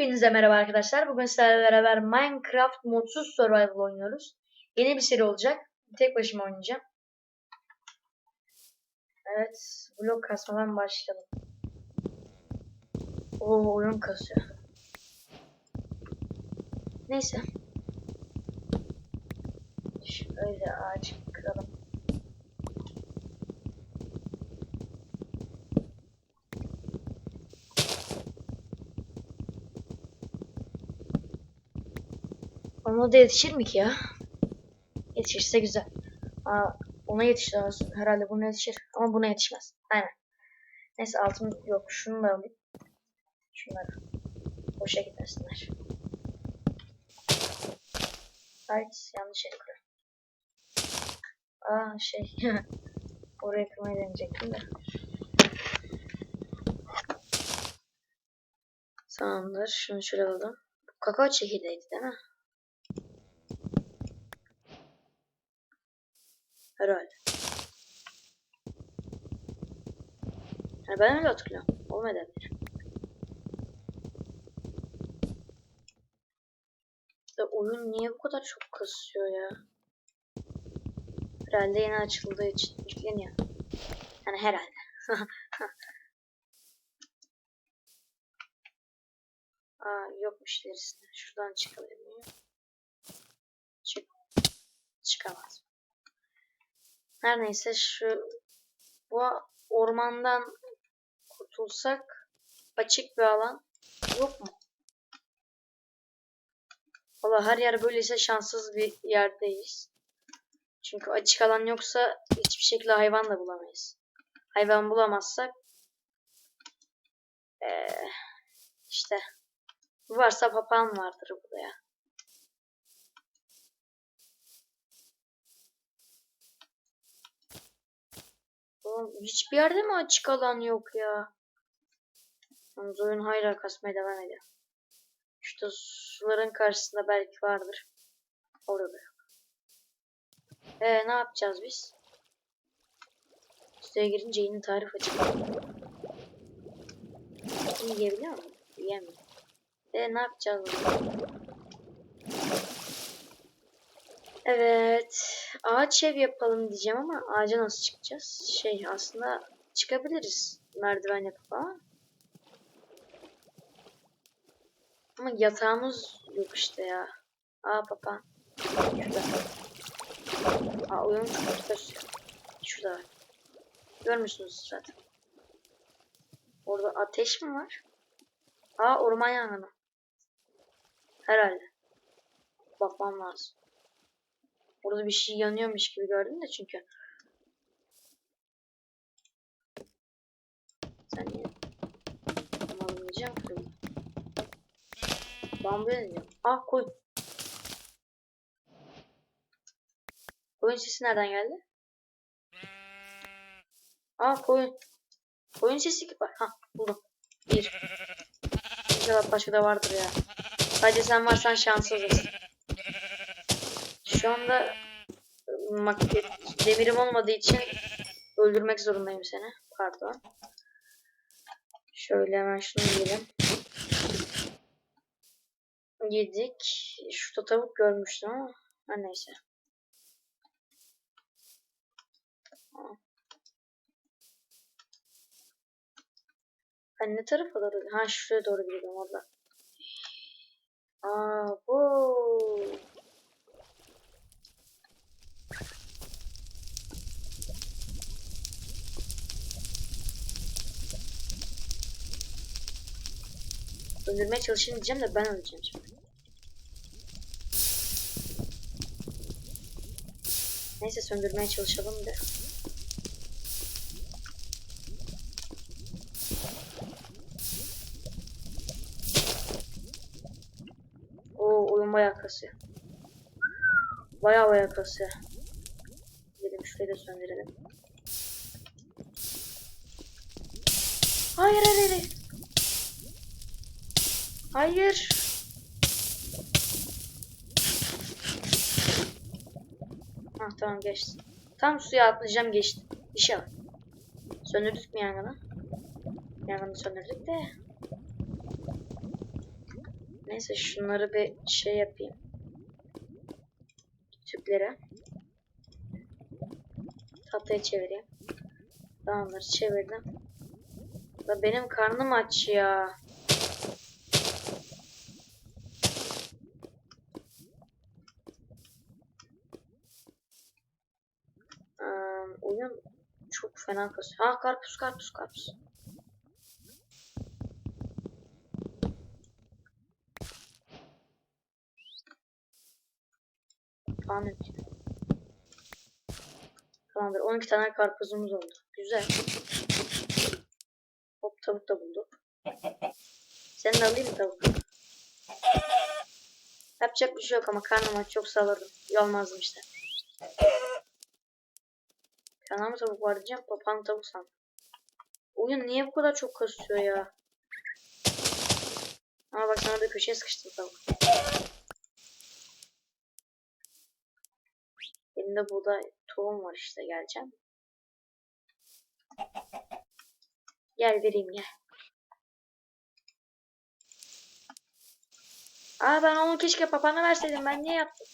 Hepinize merhaba arkadaşlar. Bugün sizlerle beraber Minecraft modsuz survival oynuyoruz. Yeni bir seri olacak. Tek başıma oynayacağım. Evet, blok kasmadan başlayalım. Oo, oyun kasıyor. Neyse. Şöyle ağaç kıralım. Ona da yetişir mi ki ya? Yetişirse güzel. Aa, ona yetişir aslında. Herhalde buna yetişir. Ama buna yetişmez. Aynen. Neyse altın yok. Şunu da alayım. Şunları. Boşa gitmesinler. Hayt yanlış yere kırıyorum. Aa şey. Oraya kırmayı deneyecektim de. Tamamdır. Şunu şöyle alalım. Kakao çekirdeğiydi değil mi? Herhalde. Yani ben öyle hatırlıyorum. Olmayabilir. Ya oyun niye bu kadar çok kasıyor ya? Herhalde yeni açıldığı için yükleniyor. Yani herhalde. Aa yokmuş ilerisinde. Şuradan çıkabilir miyim? Çık. Çıkamaz. Her neyse şu bu ormandan kurtulsak açık bir alan yok mu? Valla her yer böyleyse şanssız bir yerdeyiz. Çünkü açık alan yoksa hiçbir şekilde hayvan da bulamayız. Hayvan bulamazsak ee, işte varsa papağan vardır burada ya. Oğlum hiçbir yerde mi açık alan yok ya? Yalnız oyun hayra kasmaya devam ediyor. İşte suların karşısında belki vardır. Orada da yok. Ee, ne yapacağız biz? Siteye girince yeni tarif açık. Yiyebiliyor muyum? Yiyemiyorum. Ee, ne yapacağız? Evet. Ağaç ev yapalım diyeceğim ama ağaca nasıl çıkacağız? Şey aslında çıkabiliriz merdiven yapıp ama. Ama yatağımız yok işte ya. Aa papa. Şurada. Aa oyun. Şurada var. Görmüşsünüz zaten. Orada ateş mi var? Aa orman yangını. Herhalde. Bakmam lazım. Orada bir şey yanıyormuş gibi gördüm de çünkü. Sen niye? Tamam almayacağım ki. Bambu yanıyor. Ah koy. Koyun sesi nereden geldi? Ah koyun. Koyun sesi gibi var. Ha buldum. Bir. İnşallah başka da vardır ya. Sadece sen varsan şanssızız. Şu anda demirim olmadığı için öldürmek zorundayım seni. Pardon. Şöyle hemen şunu yiyelim. Yedik. Şurada tavuk görmüştüm ama neyse. Ben ne tarafa doğru? Ha şuraya doğru gidiyorum orada. Aa bu. Öldürmeye çalışayım diyeceğim de ben öleceğim şimdi. Neyse söndürmeye çalışalım da. Oo oyun bayağı kasıyor. Bayağı bayağı kasıyor. Dedim şurayı da söndürelim. Hayır hayır hayır. Hayır. Ha tamam geçti. Tam suya atlayacağım geçti. Bir şey var. Söndürdük mü yangını? Yangını söndürdük de. Neyse şunları bir şey yapayım. Tüplere. Tahtaya çevireyim. Tamamdır çevirdim. Da benim karnım aç ya. Ee, oyun çok fena kasıyor. Ha karpuz karpuz karpuz. Ahmet. Tamamdır. 12 tane karpuzumuz oldu. Güzel. Hop tavuk da bulduk. Seni de alayım mı tavuk? Yapacak bir şey yok ama karnım aç çok salladım. Yalmazdım işte. Kana mı tavuk var diyeceğim. Papağan tavuk sandım. Oyun niye bu kadar çok kasıyor ya? Ama bak sana da köşeye sıkıştım tavuk. Elimde buğday tohum var işte geleceğim. Gel vereyim gel. Aa ben onu keşke papağana verseydim. Ben niye yaptım?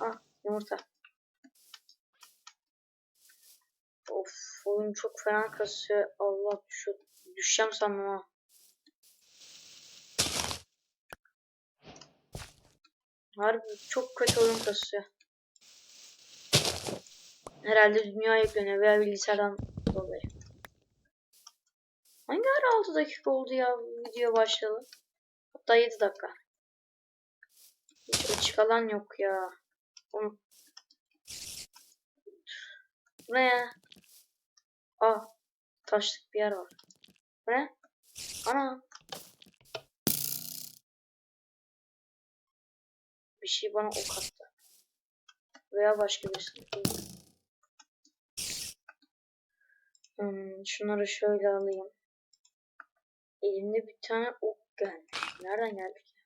Ah yumurta. Of oyun çok fena kasıyor. Allah şu düşeceğim sandım ha. Harbi çok kötü oyun kasıyor. Herhalde dünya yükleniyor veya bilgisayardan dolayı. Hangi ara 6 dakika oldu ya video başladı? Hatta 7 dakika. Hiç açık alan yok ya. Bu ne ya? Aa. Taşlık bir yer var. Bu ne? Ana. Bir şey bana ok attı. Veya başka bir sıkıntı. Hmm, şunları şöyle alayım. Elimde bir tane ok gelmiş. Nereden geldi ki?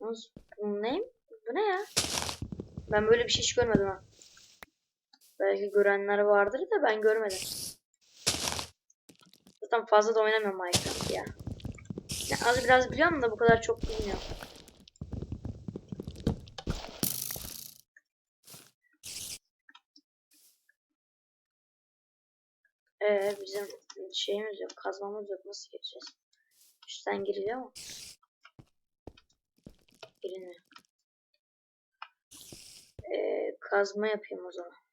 Bu ne? Bu ne ya? Ben böyle bir şey hiç görmedim ha. Belki görenler vardır da ben görmedim. Zaten fazla da oynamıyorum Minecraft ya. ya. Az biraz biliyorum da bu kadar çok bilmiyorum. Ee, bizim şeyimiz yok, kazmamız yok. Nasıl geçeceğiz? Üstten giriliyor mu? Girilmiyor. Ee, kazma yapayım o zaman.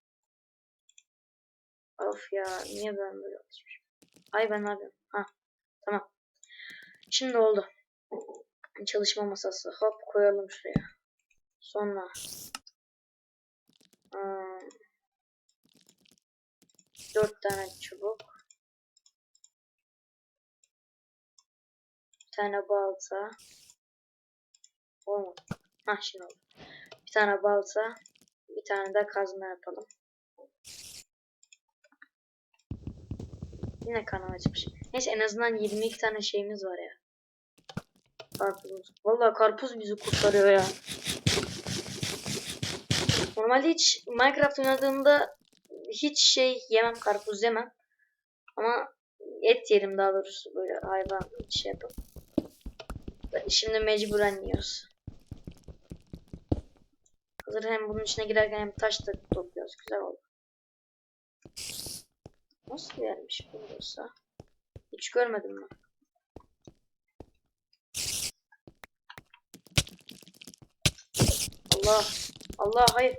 Of ya, niye ben böyle alışmışım? Ay ben ne yapıyorum? Ha, tamam. Şimdi oldu. Çalışma masası. Hop koyalım şuraya. Sonra. Hmm, dört tane çubuk. Bir tane balta. Olmadı. Hah şimdi oldu. Bir tane balta. Bir tane de kazma yapalım. Yine kanal açmış. Neyse en azından 22 tane şeyimiz var ya. Karpuzumuz. Vallahi karpuz bizi kurtarıyor ya. Normalde hiç Minecraft oynadığımda hiç şey yemem, karpuz yemem. Ama et yerim daha doğrusu böyle hayvan şey yapıp. Şimdi mecburen yiyoruz. Hazır hem bunun içine girerken hem taş da topluyoruz. Güzel oldu. Nasıl yermiş burası? Hiç görmedim ben. Allah. Allah hayır.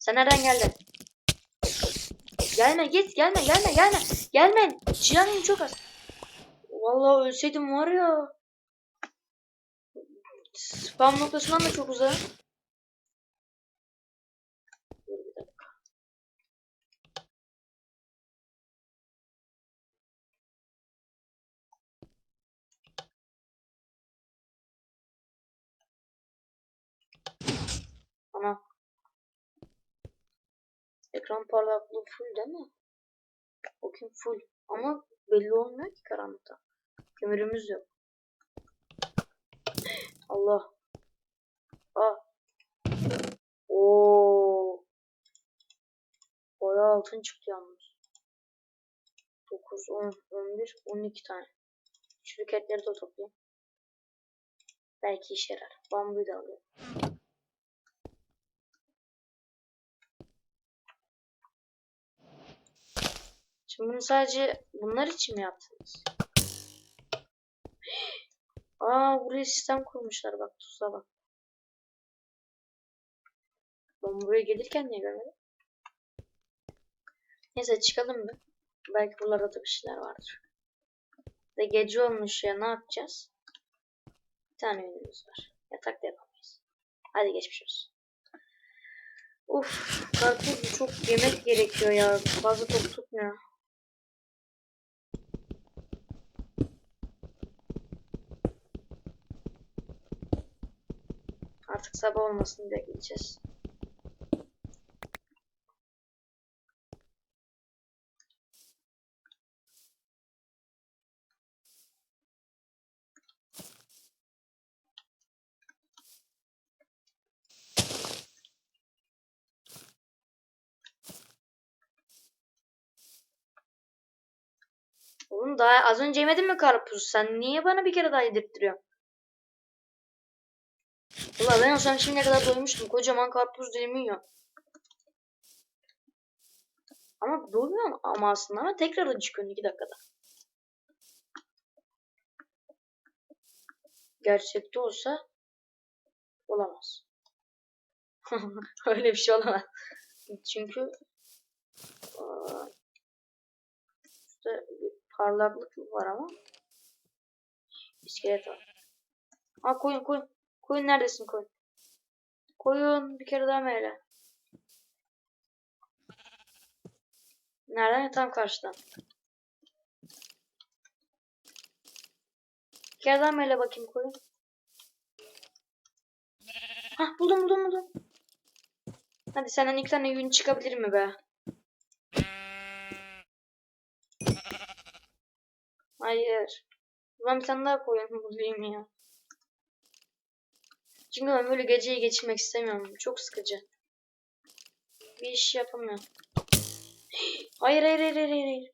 Sen nereden geldin? Gelme git gelme gelme gelme. Gelme. Canım çok az. Vallahi ölseydim var ya. Spam noktasından da çok uzak. Ekran parlaklığı full değil mi? Bakayım full. Ama belli olmuyor ki karanlıkta. Kömürümüz yok. Allah. Ah. Oo. Bayağı altın çıktı yalnız. 9 9, 10, 11, 12 tane. Şu de toplayayım. Belki işe yarar. Bambuyu da alayım. Şimdi bunu sadece bunlar için mi yaptınız? Aa buraya sistem kurmuşlar bak tuza bak. Ben buraya gelirken niye görmedim? Neyse çıkalım mı? Belki buralarda da bir şeyler vardır. Ve gece olmuş ya ne yapacağız? Bir tane önümüz var. Yatak da yapamayız. Hadi geçmiş olsun. Uf, karpuz çok yemek gerekiyor ya. Fazla tok tutmuyor. Artık sabah olmasını bekleyeceğiz. Oğlum daha az önce yemedin mi karpuz? Sen niye bana bir kere daha yedirttiriyorsun? Ulan ben olsam şimdiye kadar doymuştum. Kocaman karpuz dilimi yiyorum. Ama doymuyorum ama aslında ama tekrar acıkıyorum 2 dakikada. Gerçekte olsa olamaz. Öyle bir şey olamaz. Çünkü aa, işte parlaklık var ama iskelet var. Ha koyun koyun. Koyun neredesin koyun? Koyun bir kere daha meyle. Nereden? Tam karşıdan. Bir kere daha meyle bakayım koyun. Hah buldum buldum buldum. Hadi senden iki tane yün çıkabilir mi be? Hayır. Ben bir tane daha koyun bulayım ya. Çünkü ben böyle geceyi geçirmek istemiyorum. Çok sıkıcı. Bir iş yapamıyorum. Hayır hayır hayır hayır hayır.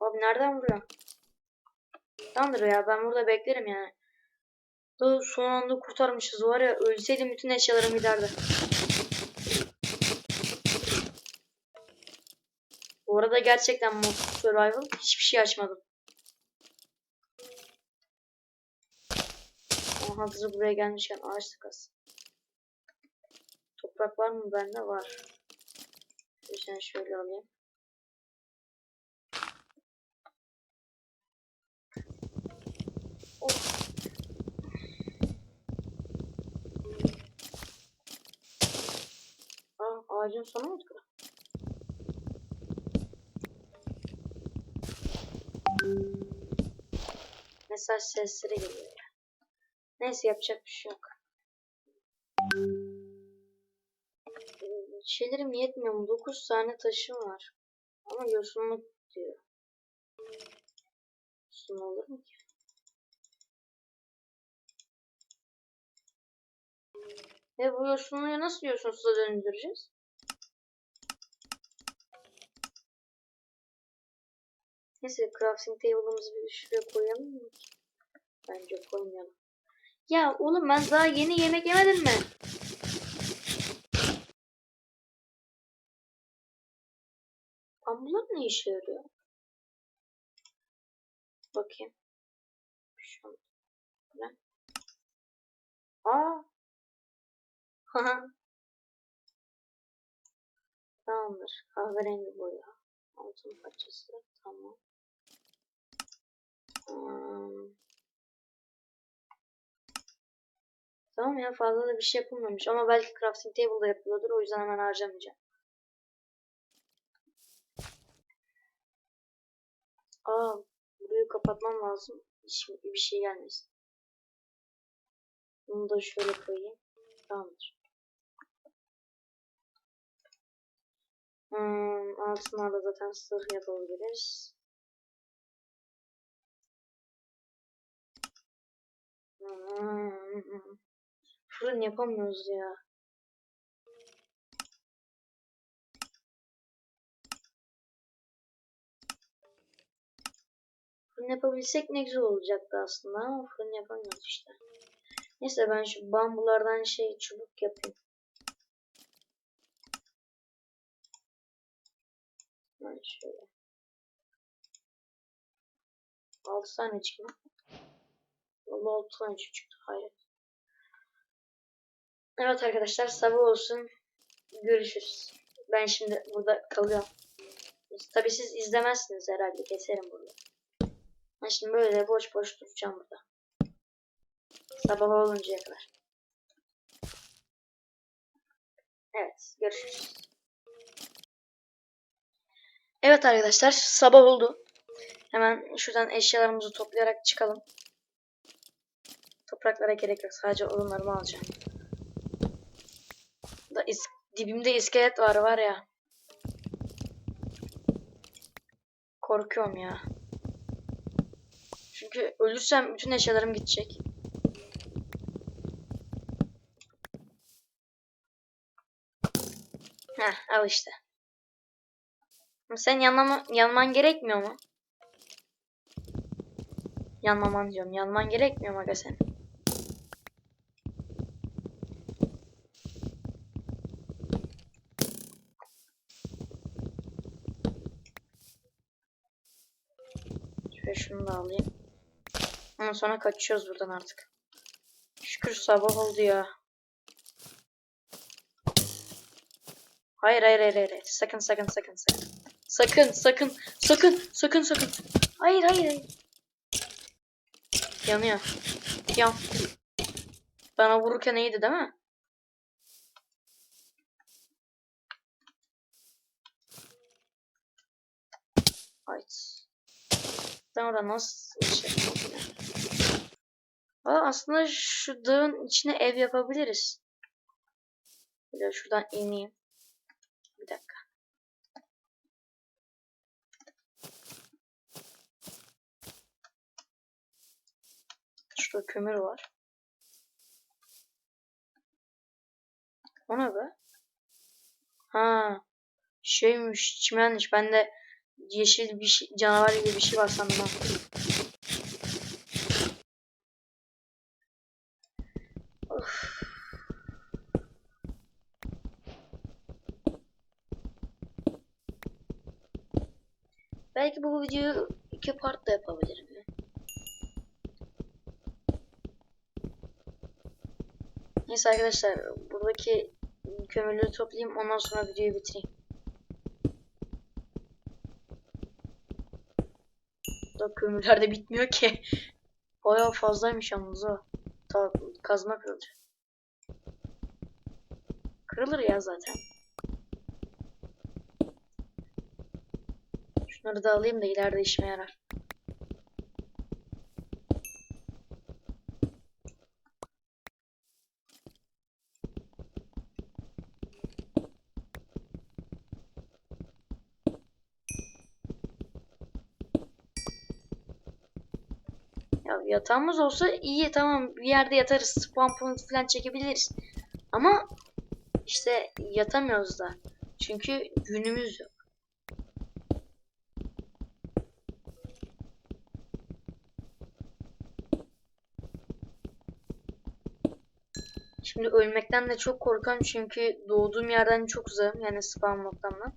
Abi nereden vuruyor? Tamamdır ya ben burada beklerim yani. Da son anda kurtarmışız var ya ölseydim bütün eşyalarım giderdi. Bu arada gerçekten Mod Survival hiçbir şey açmadım. Aha hazır buraya gelmişken ağaç tıkası. Toprak var mı? Bende var. Yüzden şöyle alayım. Of. Aa, ağacın sonu mu tıkıyor? Mesaj sesleri geliyor ya. Neyse yapacak bir şey yok. Şeylerim yetmiyor mu? 9 tane taşım var. Ama yosunluk diyor. Yosun olur mu ki? Ve bu yosunluğu nasıl yosunsuza döndüreceğiz? Neyse crafting table'ımızı bir şuraya koyalım mı? Bence koymayalım. Ya oğlum ben daha yeni yemek yemedim mi? Ambular ne işe yarıyor? Bakayım. Şu ne? Aa. Tamamdır. Kahverengi boya. Altın parçası. Tamam. Hmm. Tamam ya fazla da bir şey yapılmamış ama belki crafting table'da yapılıyordur o yüzden hemen harcamayacağım. Aa burayı kapatmam lazım. Hiç bir şey gelmesin. Bunu da şöyle koyayım. Tamamdır. Hmm, altına da zaten sırh yapabiliriz. Fırın yapamıyoruz ya. Fırın yapabilsek ne güzel olacaktı aslında ama fırın yapamıyoruz işte. Neyse ben şu bambulardan şey çubuk yapayım. Ben şöyle. 6 tane çıkma. Valla 6 tane çıktı. Hayret. Evet arkadaşlar sabah olsun. Görüşürüz. Ben şimdi burada kalıyorum. Tabi siz izlemezsiniz herhalde. Keserim burada. Ben şimdi böyle boş boş duracağım burada. Sabah oluncaya kadar. Evet. Görüşürüz. Evet arkadaşlar sabah oldu. Hemen şuradan eşyalarımızı toplayarak çıkalım. Topraklara gerek yok. Sadece odunlarımı alacağım. Da is dibimde iskelet var var ya. Korkuyorum ya. Çünkü ölürsem bütün eşyalarım gidecek. Heh al işte. Sen yanlama, yanman gerekmiyor mu? Yanmaman diyorum. Yanman gerekmiyor mu aga sen? Şunu da alayım. Ondan sonra kaçıyoruz buradan artık. Şükür sabah oldu ya. Hayır hayır hayır hayır. Sakın sakın sakın sakın. Sakın sakın sakın sakın sakın. Hayır hayır hayır. Yanıyor. Yan. Bana vururken iyiydi değil mi? Hayt. Ben orada nasıl şey? Aa, aslında şu dağın içine ev yapabiliriz. De şuradan ineyim. Bir dakika. Şurada kömür var. O ne be? Ha. Şeymiş, çimenmiş. Ben de yeşil bir şey, canavar gibi bir şey var sandım. Belki bu videoyu iki part da yapabilirim. ya. Neyse arkadaşlar buradaki kömürleri toplayayım ondan sonra videoyu bitireyim. Da kömürler de bitmiyor ki. Bayağı fazlaymış yalnız o. Ta kazma kırılacak. Kırılır ya zaten. Şunları da alayım da ileride işime yarar. Ya yatağımız olsa iyi tamam bir yerde yatarız. Spawn point falan çekebiliriz. Ama işte yatamıyoruz da. Çünkü günümüz yok. Şimdi ölmekten de çok korkuyorum çünkü doğduğum yerden çok uzağım yani spawn noktamdan.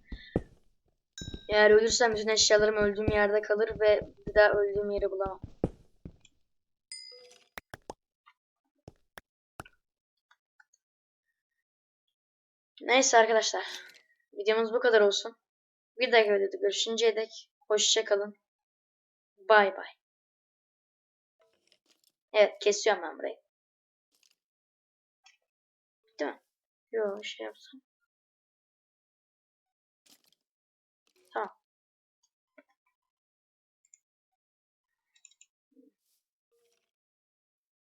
Eğer ölürsem bütün eşyalarım öldüğüm yerde kalır ve bir daha öldüğüm yeri bulamam. Neyse arkadaşlar. Videomuz bu kadar olsun. Bir dahaki videoda görüşünceye dek hoşçakalın. Bay bay. Evet kesiyorum ben burayı. Değil mi? Yo şey yapsam.